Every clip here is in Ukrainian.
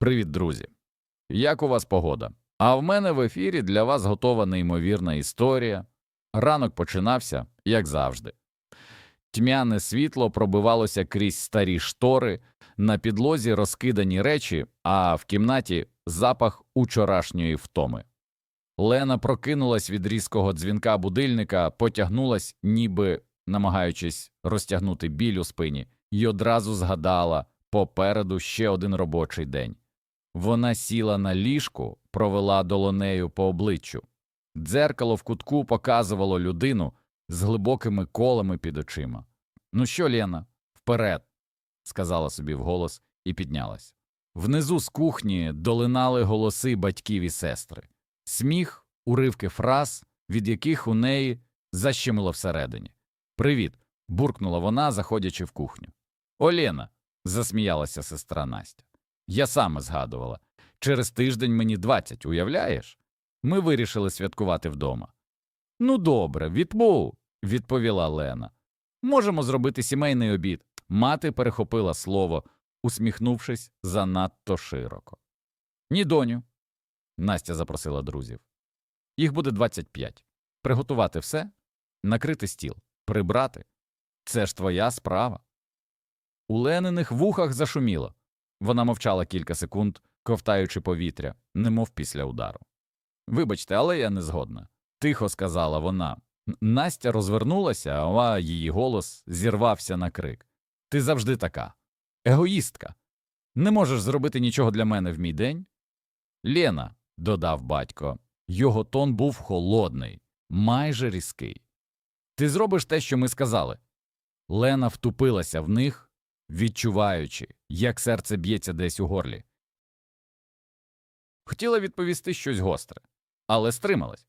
Привіт, друзі! Як у вас погода? А в мене в ефірі для вас готова неймовірна історія. Ранок починався, як завжди. Тьмяне світло пробивалося крізь старі штори, на підлозі розкидані речі, а в кімнаті запах учорашньої втоми. Лена прокинулась від різкого дзвінка будильника, потягнулась, ніби намагаючись розтягнути біль у спині, і одразу згадала попереду ще один робочий день. Вона сіла на ліжку, провела долонею по обличчю. Дзеркало в кутку показувало людину з глибокими колами під очима. Ну що, Лена, вперед, сказала собі вголос і піднялась. Внизу з кухні долинали голоси батьків і сестри, сміх, уривки фраз, від яких у неї защемило всередині. Привіт. буркнула вона, заходячи в кухню. Олена, засміялася сестра Настя. Я саме згадувала. Через тиждень мені двадцять, уявляєш? Ми вирішили святкувати вдома. Ну, добре, відмов, відповіла Лена. Можемо зробити сімейний обід. Мати перехопила слово, усміхнувшись занадто широко. Ні, доню. Настя запросила друзів. Їх буде 25. Приготувати все, накрити стіл, прибрати. Це ж твоя справа. У Лениних вухах зашуміло. Вона мовчала кілька секунд, ковтаючи повітря, немов після удару. Вибачте, але я не згодна. Тихо сказала вона. Настя розвернулася, а її голос зірвався на крик. Ти завжди така. Егоїстка. Не можеш зробити нічого для мене в мій день? Лєна, додав батько. Його тон був холодний, майже різкий. Ти зробиш те, що ми сказали. Лена втупилася в них, відчуваючи, як серце б'ється десь у горлі. Хотіла відповісти щось гостре, але стрималась.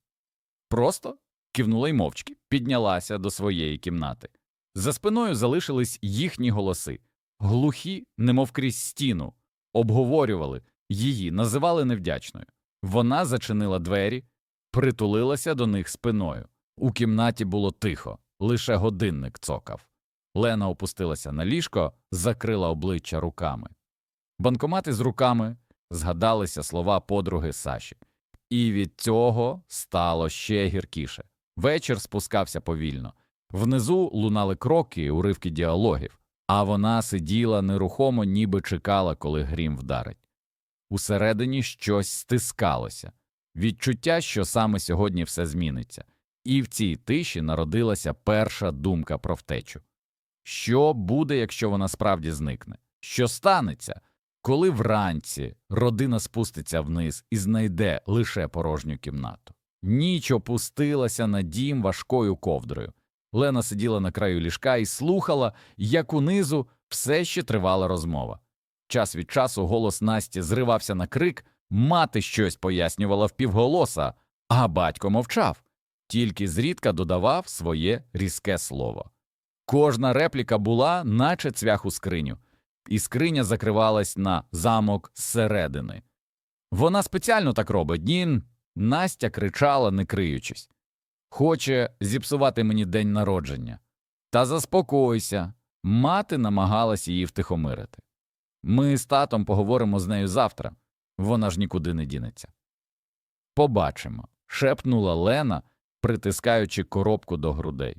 Просто кивнула й мовчки, піднялася до своєї кімнати. За спиною залишились їхні голоси, глухі, немов крізь стіну, обговорювали її, називали невдячною. Вона зачинила двері, притулилася до них спиною. У кімнаті було тихо, лише годинник цокав. Лена опустилася на ліжко, закрила обличчя руками. Банкомати з руками згадалися слова подруги Саші, і від цього стало ще гіркіше. Вечір спускався повільно. Внизу лунали кроки, уривки діалогів, а вона сиділа нерухомо, ніби чекала, коли грім вдарить. Усередині щось стискалося, відчуття, що саме сьогодні все зміниться, і в цій тиші народилася перша думка про втечу. Що буде, якщо вона справді зникне? Що станеться, коли вранці родина спуститься вниз і знайде лише порожню кімнату? Ніч опустилася на дім важкою ковдрою. Лена сиділа на краю ліжка і слухала, як унизу все ще тривала розмова. Час від часу голос Насті зривався на крик, мати щось пояснювала впівголоса, а батько мовчав, тільки зрідка додавав своє різке слово. Кожна репліка була, наче цвях у скриню, і скриня закривалась на замок зсередини. Вона спеціально так робить, ні, Настя кричала, не криючись. Хоче зіпсувати мені день народження. Та заспокойся. Мати намагалась її втихомирити. Ми з татом поговоримо з нею завтра. Вона ж нікуди не дінеться. Побачимо. шепнула Лена, притискаючи коробку до грудей.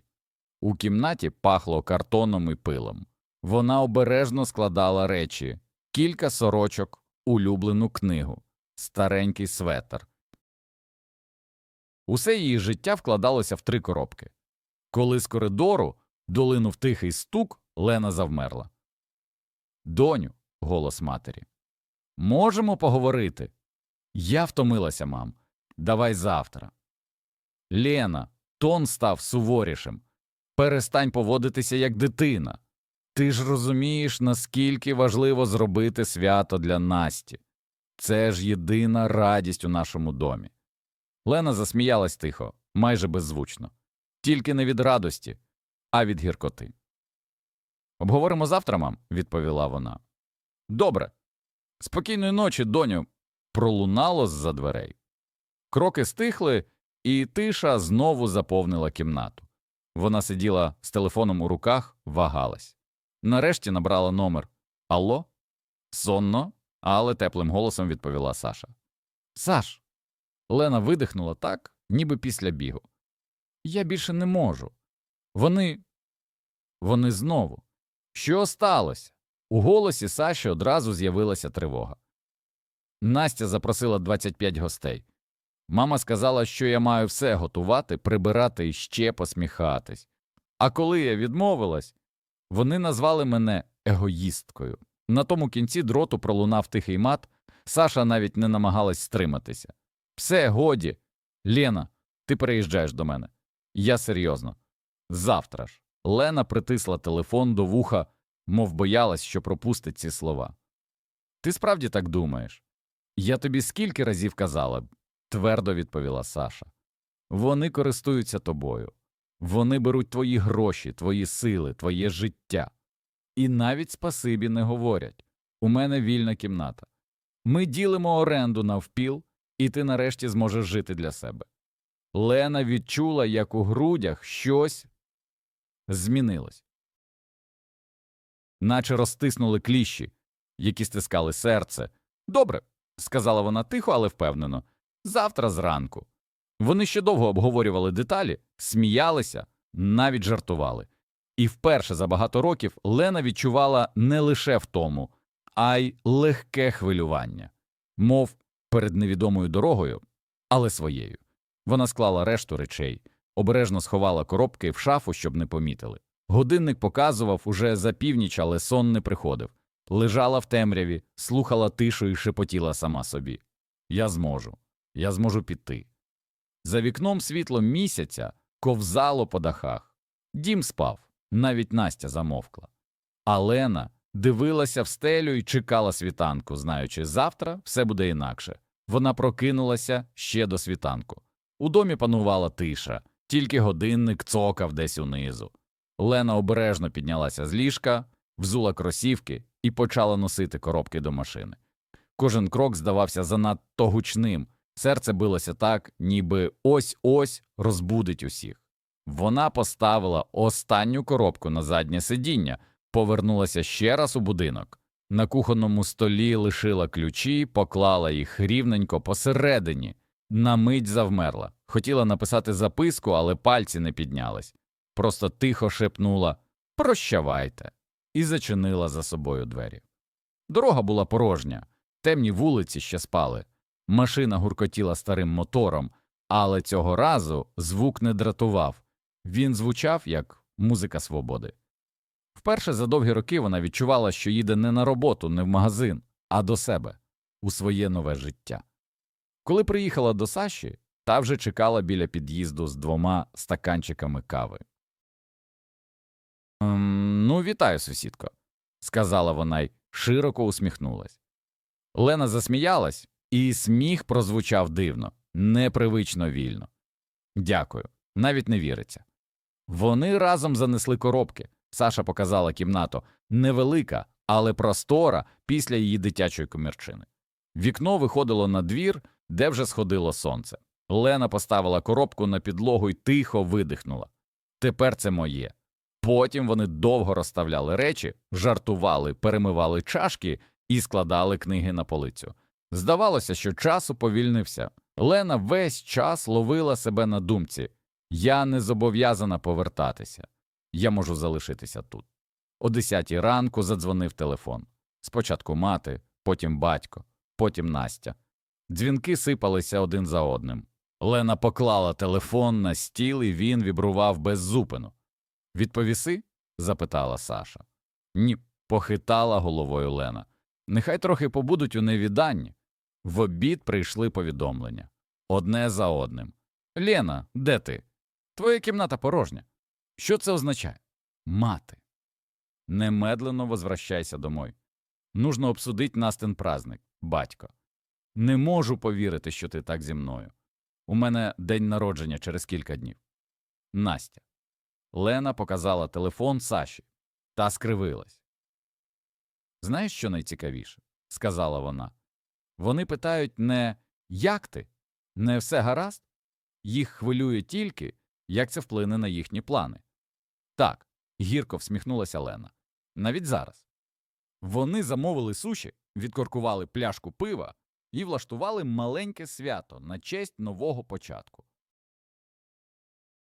У кімнаті пахло картоном і пилом. Вона обережно складала речі, кілька сорочок, улюблену книгу, старенький светр. Усе її життя вкладалося в три коробки. Коли з коридору долинув тихий стук, Лена завмерла. Доню, голос матері. Можемо поговорити. Я втомилася, мам. Давай завтра. Лена, тон став суворішим. Перестань поводитися як дитина. Ти ж розумієш, наскільки важливо зробити свято для Насті. Це ж єдина радість у нашому домі. Лена засміялась тихо, майже беззвучно, тільки не від радості, а від гіркоти. Обговоримо завтра, мам, відповіла вона. Добре. Спокійної ночі, доню, пролунало з-за дверей. Кроки стихли, і тиша знову заповнила кімнату. Вона сиділа з телефоном у руках, вагалась. Нарешті набрала номер. Алло? Сонно? але теплим голосом відповіла Саша. Саш. Лена видихнула так, ніби після бігу. Я більше не можу. Вони. Вони знову. Що сталося? У голосі Саші одразу з'явилася тривога. Настя запросила 25 гостей. Мама сказала, що я маю все готувати, прибирати і ще посміхатись. А коли я відмовилась, вони назвали мене егоїсткою. На тому кінці дроту пролунав тихий мат, Саша навіть не намагалась стриматися. Все, годі. Лена, ти переїжджаєш до мене. Я серйозно. Завтра ж. Лена притисла телефон до вуха, мов боялась, що пропустить ці слова. Ти справді так думаєш? Я тобі скільки разів казала, твердо відповіла Саша. Вони користуються тобою. Вони беруть твої гроші, твої сили, твоє життя. І навіть спасибі не говорять. У мене вільна кімната. Ми ділимо оренду навпіл, і ти нарешті зможеш жити для себе. Лена відчула, як у грудях щось змінилось. Наче розтиснули кліщі, які стискали серце. Добре, сказала вона тихо, але впевнено. Завтра зранку. Вони ще довго обговорювали деталі, сміялися, навіть жартували. І вперше за багато років Лена відчувала не лише втому, а й легке хвилювання, мов перед невідомою дорогою, але своєю. Вона склала решту речей, обережно сховала коробки в шафу, щоб не помітили. Годинник показував уже за північ, але сон не приходив. Лежала в темряві, слухала тишу і шепотіла сама собі. Я зможу, я зможу піти. За вікном світло місяця ковзало по дахах. Дім спав, навіть Настя замовкла. А Лена дивилася в стелю і чекала світанку, знаючи, завтра все буде інакше. Вона прокинулася ще до світанку. У домі панувала тиша, тільки годинник цокав десь унизу. Лена обережно піднялася з ліжка, взула кросівки і почала носити коробки до машини. Кожен крок здавався занадто гучним, серце билося так, ніби ось ось розбудить усіх. Вона поставила останню коробку на заднє сидіння, повернулася ще раз у будинок. На кухонному столі лишила ключі, поклала їх рівненько посередині. На мить завмерла. Хотіла написати записку, але пальці не піднялись. Просто тихо шепнула Прощавайте і зачинила за собою двері. Дорога була порожня, темні вулиці ще спали. Машина гуркотіла старим мотором, але цього разу звук не дратував він звучав як музика свободи. Вперше за довгі роки вона відчувала, що їде не на роботу, не в магазин, а до себе, у своє нове життя. Коли приїхала до Саші, та вже чекала біля під'їзду з двома стаканчиками кави. «Ем, ну, вітаю, сусідко, сказала вона й широко усміхнулась. Лена засміялась, і сміх прозвучав дивно, непривично вільно. Дякую, навіть не віриться. Вони разом занесли коробки. Саша показала кімнату невелика, але простора після її дитячої комірчини. Вікно виходило на двір, де вже сходило сонце. Лена поставила коробку на підлогу і тихо видихнула. Тепер це моє. Потім вони довго розставляли речі, жартували, перемивали чашки і складали книги на полицю. Здавалося, що час уповільнився. Лена весь час ловила себе на думці я не зобов'язана повертатися, я можу залишитися тут. О десятій ранку задзвонив телефон. Спочатку мати, потім батько, потім Настя. Дзвінки сипалися один за одним. Лена поклала телефон на стіл, і він вібрував без зупину. Відповіси? запитала Саша. Ні, похитала головою Лена. Нехай трохи побудуть у невіданні. В обід прийшли повідомлення одне за одним. Лена, де ти? Твоя кімната порожня. Що це означає? Мати. Немедленно возвращайся домой. Нужно обсудить Настин праздник, батько. Не можу повірити, що ти так зі мною. У мене день народження через кілька днів. Настя. Лена показала телефон Саші та скривилась. Знаєш, що найцікавіше? сказала вона. Вони питають не як ти, не все гаразд? Їх хвилює тільки, як це вплине на їхні плани. Так, гірко всміхнулася Лена. Навіть зараз. Вони замовили суші, відкоркували пляшку пива і влаштували маленьке свято на честь нового початку.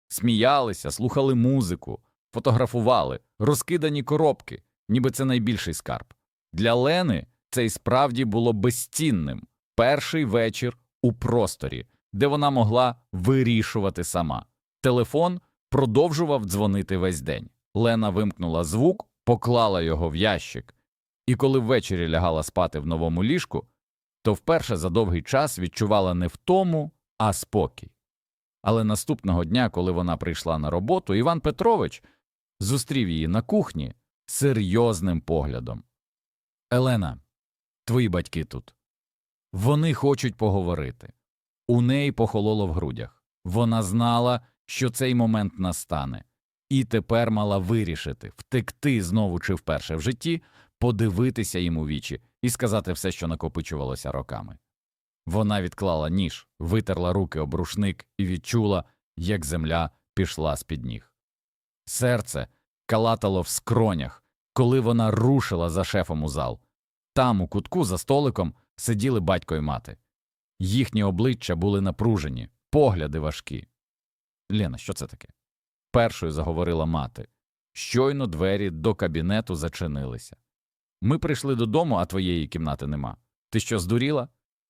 Сміялися, слухали музику, фотографували, розкидані коробки, ніби це найбільший скарб. Для Лени це й справді було безцінним перший вечір у просторі, де вона могла вирішувати сама. Телефон продовжував дзвонити весь день. Лена вимкнула звук, поклала його в ящик, і коли ввечері лягала спати в новому ліжку, то вперше за довгий час відчувала не втому, а спокій. Але наступного дня, коли вона прийшла на роботу, Іван Петрович зустрів її на кухні серйозним поглядом. Елена, твої батьки тут. Вони хочуть поговорити. У неї похололо в грудях. Вона знала, що цей момент настане, і тепер мала вирішити втекти знову чи вперше в житті, подивитися їм у вічі і сказати все, що накопичувалося роками. Вона відклала ніж, витерла руки об рушник і відчула, як земля пішла з під ніг. Серце калатало в скронях, коли вона рушила за шефом у зал. Там, у кутку, за столиком, сиділи батько і мати. Їхні обличчя були напружені, погляди важкі. Лена, що це таке? Першою заговорила мати. Щойно двері до кабінету зачинилися. Ми прийшли додому, а твоєї кімнати нема. Ти що, здуріла?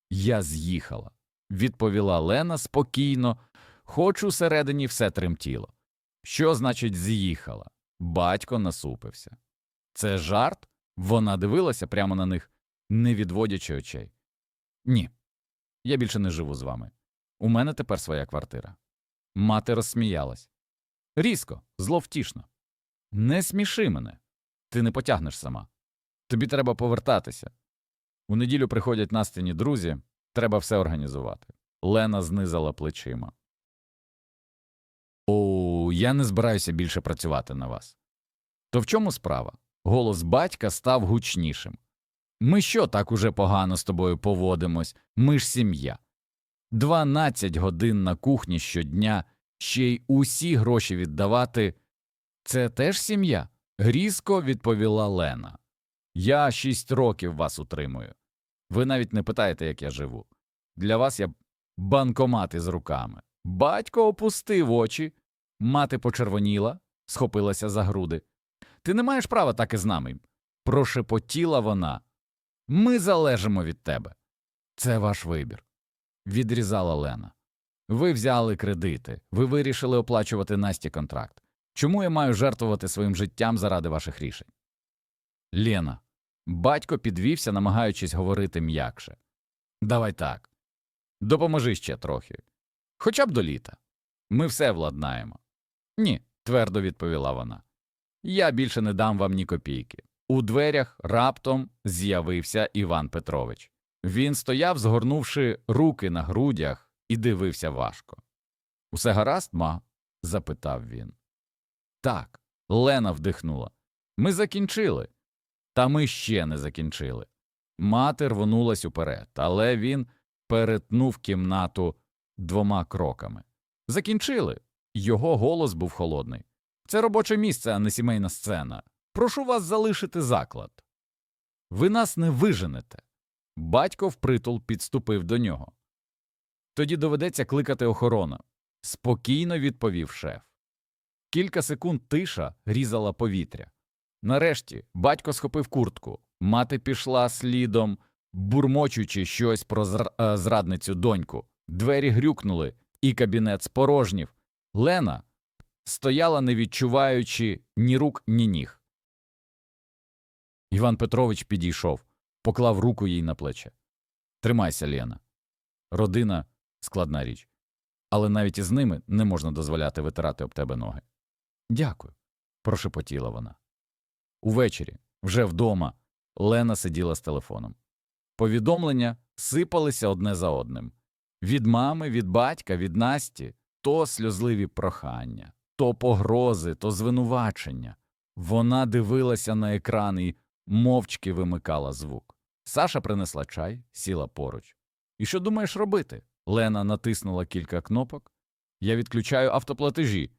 Я з'їхала, відповіла Лена спокійно, хоч усередині все тремтіло. Що значить з'їхала? Батько насупився. Це жарт? Вона дивилася прямо на них, не відводячи очей. Ні, я більше не живу з вами. У мене тепер своя квартира. Мати розсміялась. Різко, зловтішно. Не сміши мене. Ти не потягнеш сама. Тобі треба повертатися. У неділю приходять Настині друзі, треба все організувати. Лена знизала плечима. О, я не збираюся більше працювати на вас. То в чому справа? Голос батька став гучнішим. Ми що так уже погано з тобою поводимось? Ми ж сім'я. Дванадцять годин на кухні щодня, ще й усі гроші віддавати. Це теж сім'я? Грізко відповіла Лена. Я шість років вас утримую. Ви навіть не питаєте, як я живу. Для вас я банкомат із руками. Батько опустив очі, мати почервоніла, схопилася за груди. Ти не маєш права так і з нами. Прошепотіла вона. Ми залежимо від тебе. Це ваш вибір. Відрізала Лена. Ви взяли кредити, ви вирішили оплачувати Насті контракт. Чому я маю жертвувати своїм життям заради ваших рішень? Лена. Батько підвівся, намагаючись говорити м'якше. Давай так. Допоможи ще трохи. Хоча б до літа. Ми все владнаємо. Ні, твердо відповіла вона. Я більше не дам вам ні копійки. У дверях раптом з'явився Іван Петрович. Він стояв, згорнувши руки на грудях, і дивився важко. Усе гаразд, ма? запитав він. Так, Лена вдихнула. Ми закінчили. Та ми ще не закінчили. Мати рвонулась уперед, але він перетнув кімнату двома кроками. Закінчили. Його голос був холодний. Це робоче місце, а не сімейна сцена. Прошу вас залишити заклад. Ви нас не виженете. Батько впритул підступив до нього. Тоді доведеться кликати охорону, спокійно відповів шеф. Кілька секунд тиша різала повітря. Нарешті батько схопив куртку, мати пішла слідом, бурмочучи щось про е, зрадницю доньку. Двері грюкнули, і кабінет спорожнів. Лена стояла, не відчуваючи ні рук, ні ніг. Іван Петрович підійшов, поклав руку їй на плече. Тримайся, Лена. Родина складна річ, але навіть із ними не можна дозволяти витирати об тебе ноги. Дякую, прошепотіла вона. Увечері, вже вдома, Лена сиділа з телефоном. Повідомлення сипалися одне за одним від мами, від батька, від Насті то сльозливі прохання, то погрози, то звинувачення. Вона дивилася на екран і мовчки вимикала звук. Саша принесла чай, сіла поруч. І що думаєш робити? Лена натиснула кілька кнопок. Я відключаю автоплатежі.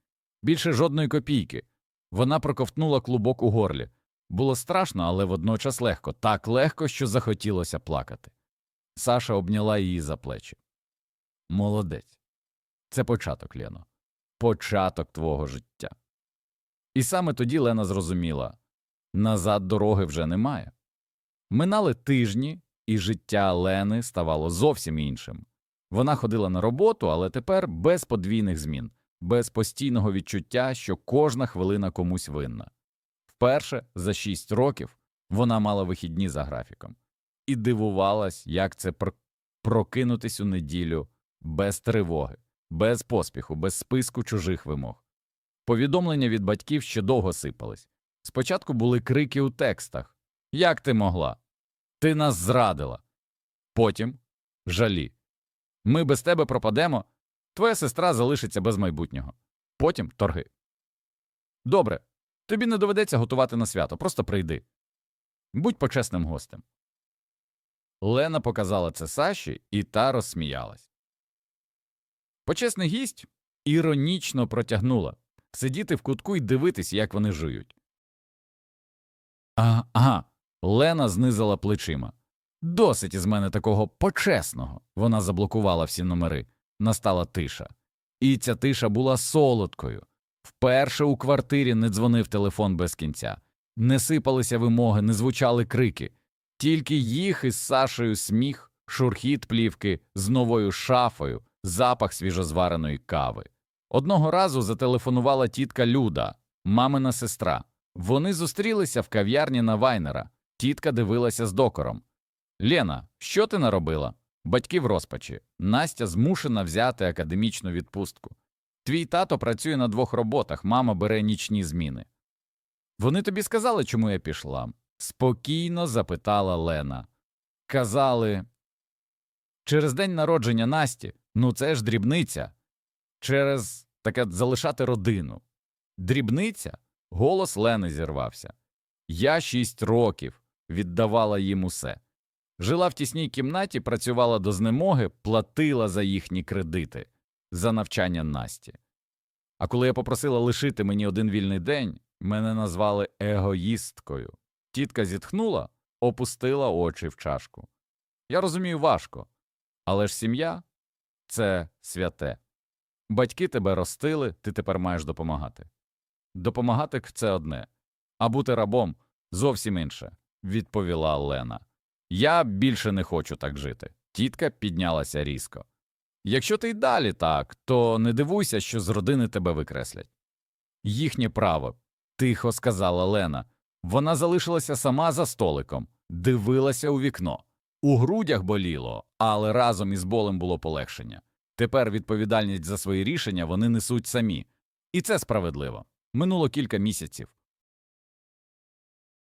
Більше жодної копійки. Вона проковтнула клубок у горлі. Було страшно, але водночас легко, так легко, що захотілося плакати. Саша обняла її за плечі. Молодець. Це початок, Лено. Початок твого життя. І саме тоді Лена зрозуміла назад дороги вже немає. Минали тижні, і життя Лени ставало зовсім іншим. Вона ходила на роботу, але тепер без подвійних змін, без постійного відчуття, що кожна хвилина комусь винна. Вперше за шість років вона мала вихідні за графіком і дивувалась, як це пр- прокинутись у неділю без тривоги, без поспіху, без списку чужих вимог. Повідомлення від батьків ще довго сипались. Спочатку були крики у текстах Як ти могла? Ти нас зрадила. Потім жалі. Ми без тебе пропадемо, твоя сестра залишиться без майбутнього. Потім торги. Добре, тобі не доведеться готувати на свято, просто прийди. Будь почесним гостем. Лена показала це Саші, і та розсміялась. Почесний гість іронічно протягнула сидіти в кутку і дивитись, як вони жують. Ага. Лена знизила плечима. Досить із мене такого почесного. Вона заблокувала всі номери. Настала тиша. І ця тиша була солодкою. Вперше у квартирі не дзвонив телефон без кінця, не сипалися вимоги, не звучали крики, тільки їх із Сашею сміх, шурхіт плівки з новою шафою, запах свіжозвареної кави. Одного разу зателефонувала тітка Люда, мамина сестра. Вони зустрілися в кав'ярні на Вайнера. Тітка дивилася з докором. Лена, що ти наробила? Батьки в розпачі. Настя змушена взяти академічну відпустку. Твій тато працює на двох роботах, мама бере нічні зміни. Вони тобі сказали, чому я пішла? спокійно запитала Лена. Казали, через день народження Насті, ну це ж дрібниця. Через таке залишати родину. Дрібниця? Голос Лени зірвався. Я шість років віддавала їм усе. Жила в тісній кімнаті, працювала до знемоги, платила за їхні кредити, за навчання Насті. А коли я попросила лишити мені один вільний день, мене назвали егоїсткою. Тітка зітхнула, опустила очі в чашку. Я розумію, важко, але ж сім'я це святе. Батьки тебе ростили, ти тепер маєш допомагати. Допомагати це одне, а бути рабом зовсім інше, відповіла Лена. Я більше не хочу так жити. Тітка піднялася різко. Якщо ти й далі так, то не дивуйся, що з родини тебе викреслять. Їхнє право, тихо сказала Лена. Вона залишилася сама за столиком, дивилася у вікно. У грудях боліло, але разом із болем було полегшення. Тепер відповідальність за свої рішення вони несуть самі. І це справедливо. Минуло кілька місяців.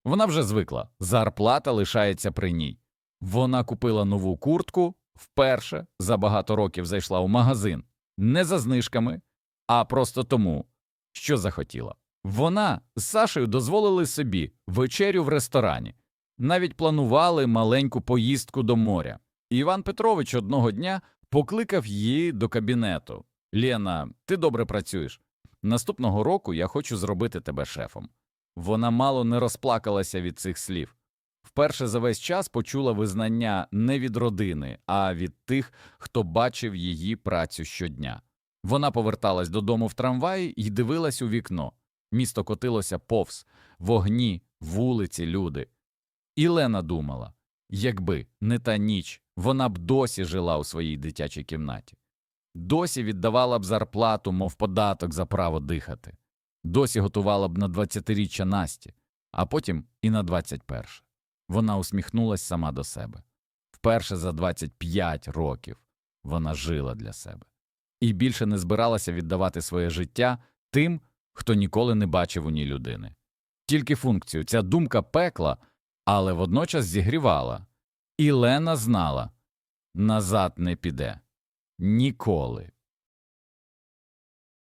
Вона вже звикла, зарплата лишається при ній. Вона купила нову куртку, вперше за багато років зайшла у магазин не за знижками, а просто тому, що захотіла. Вона з Сашею дозволили собі вечерю в ресторані, навіть планували маленьку поїздку до моря. Іван Петрович одного дня покликав її до кабінету. Лєна, ти добре працюєш. Наступного року я хочу зробити тебе шефом. Вона мало не розплакалася від цих слів. Вперше за весь час почула визнання не від родини, а від тих, хто бачив її працю щодня. Вона поверталась додому в трамваї і дивилась у вікно. Місто котилося повз, вогні, вулиці, люди. І Лена думала якби не та ніч, вона б досі жила у своїй дитячій кімнаті, досі віддавала б зарплату, мов податок за право дихати, досі готувала б на 20-річчя Насті, а потім і на 21. Вона усміхнулась сама до себе. Вперше за 25 років вона жила для себе і більше не збиралася віддавати своє життя тим, хто ніколи не бачив у ній людини. Тільки функцію ця думка пекла, але водночас зігрівала. І Лена знала назад не піде ніколи.